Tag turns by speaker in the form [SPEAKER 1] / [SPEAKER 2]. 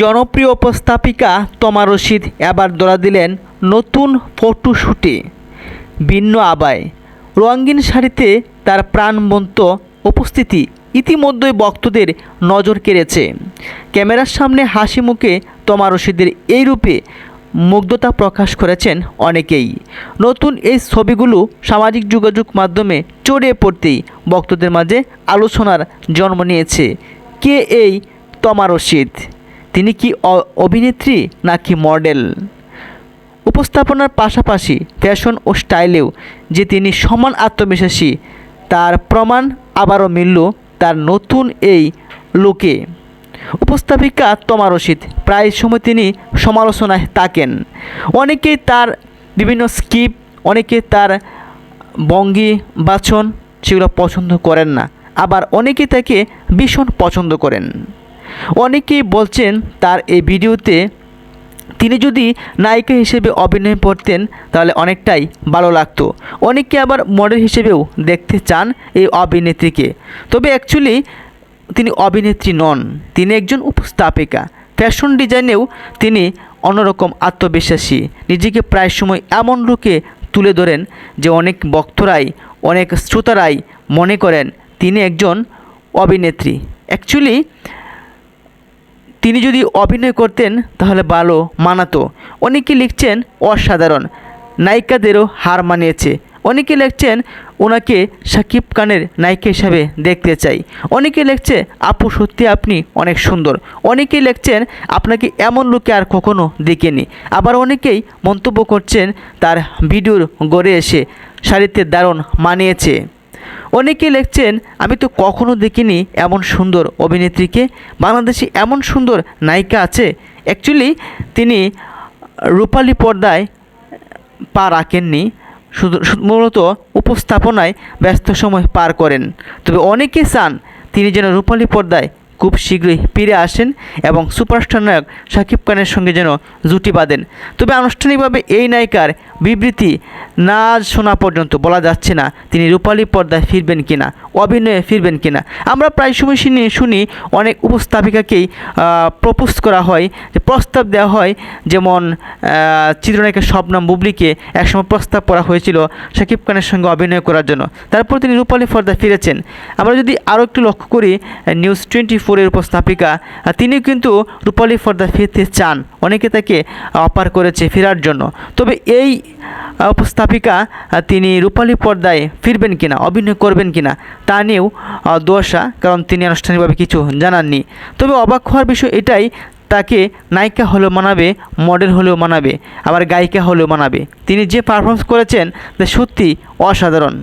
[SPEAKER 1] জনপ্রিয় উপস্থাপিকা তমা রশিদ এবার ধরা দিলেন নতুন ফটোশ্যুটে ভিন্ন আবায়। রঙিন শাড়িতে তার প্রাণবন্ত উপস্থিতি ইতিমধ্যেই ভক্তদের নজর কেড়েছে। ক্যামেরার সামনে হাসি মুখে তমা রশিদের এই রূপে মুগ্ধতা প্রকাশ করেছেন অনেকেই। নতুন এই ছবিগুলো সামাজিক যোগাযোগ মাধ্যমে ছড়িয়ে পড়তেই ভক্তদের মাঝে আলোচনার জন্ম নিয়েছে। কে এই তমা রশিদ? তিনি কি অভিনেত্রী নাকি মডেল? উপস্থাপনার পাশাপাশি ফ্যাশন ও স্টাইলেও যে তিনি সমান আত্মবিশ্বাসী, তার প্রমাণ আবারও মিলল তার নতুন এই লোকে। উপস্থাপিকা তমা রশিদ, প্রায় সময় তিনি সমালোচনায় থাকেন। অনেকেই তার বিভিন্ন স্কিপ, অনেকে তার ভঙ্গি বাচন সেগুলো পছন্দ করেন না। আবার অনেকে তাকে ভীষণ পছন্দ করেন। অনেকেই বলছেন তার এই ভিডিওতে তিনি যদি নায়িকা হিসেবে অভিনয় করতেন, তাহলে অনেকটাই ভালো লাগতো। অনেকে আবার মডেল হিসেবেও দেখতে চান এই অভিনেত্রীকে। তবে অ্যাকচুয়ালি তিনি অভিনেত্রী নন, তিনি একজন উপস্থাপিকা। ফ্যাশন ডিজাইনেও তিনি অন্যরকম আত্মবিশ্বাসী। নিজেকে প্রায় সময় এমন রূপে তুলে ধরেন যে অনেক বক্তরাই অনেক শ্রোতারাই মনে করেন তিনি একজন অভিনেত্রী। অ্যাকচুয়ালি তিনি যদি অভিনয় করতেন, তাহলে ভালো মানাতো। অনেকে লিখছেন, অসাধারণ। নায়িকাদেরও হার মানিয়েছে। অনেকে লিখছেন, ওনাকে সাকিব খানের নায়িকা হিসাবে দেখতে চাই। অনেকে লিখছে, আপু, সত্যি আপনি অনেক সুন্দর। অনেকে লিখছেন, আপনাকে এমন লোকে আর কখনো দেখিনি। আবার অনেকেই মন্তব্য করছেন, তার ভিডিওর গড়ে এসে শাড়িতে দারুণ মানিয়েছে। অনেকে লিখছেন, আমি তো কখনো দেখিনি এমন সুন্দর অভিনেত্রীকে। বাংলাদেশে এমন সুন্দর নায়িকা আছে। অ্যাকচুয়ালি তিনি রূপালী পর্দায় পা রাখেননি মূলত উপস্থাপনায় ব্যস্ত সময় পার করেন। তবে অনেকে চান তিনি যেন রূপালী পর্দায় খুব শীঘ্রই ফিরে আসেন এবং সুপারস্টার নায়ক শাকিব খানের সঙ্গে যেন জুটি বাঁধেন। তবে আনুষ্ঠানিকভাবে এই নায়িকার বিবৃতি না শোনা পর্যন্ত বলা যাচ্ছে না তিনি রূপালী পর্দায় ফিরবেন কিনা, অভিনয়ে ফিরবেন কিনা। আমরা প্রায় সময় শুনি শুনি অনেক উপস্থাপিকাকেই প্রপোজ করা হয়, যে প্রস্তাব দেওয়া হয়, যেমন চিত্রনায়িকা শবনম বুবলিকে একসময় প্রস্তাব করা হয়েছিল শাকিব খানের সঙ্গে অভিনয় করার জন্য। তারপর তিনি রূপালী পর্দায় ফিরেছেন। আমরা যদি আরও একটু লক্ষ্য করি নিউজ টোয়েন্টি ফোরের উপস্থাপিকা। তিনি কিন্তু রূপালী পর্দায় ফিরতে চান। অনেকে তাকে অপার করেছে ফেরার জন্য। তবে এই উপস্থাপিকা তিনি রূপালী পর্দায় ফিরবেন কিনা, অভিনয় করবেন কিনা, তা নিয়েও দোষা কারণ তিনি আনুষ্ঠানিকভাবে কিছু জানাননি। তবে অবাক হওয়ার বিষয় এটাই, তাকে নায়িকা হলেও মানাবে, মডেল হলেও মানাবে, আবার গায়িকা হলেও মানাবে। তিনি যে পারফরমেন্স করেছেন, তা সত্যি অসাধারণ।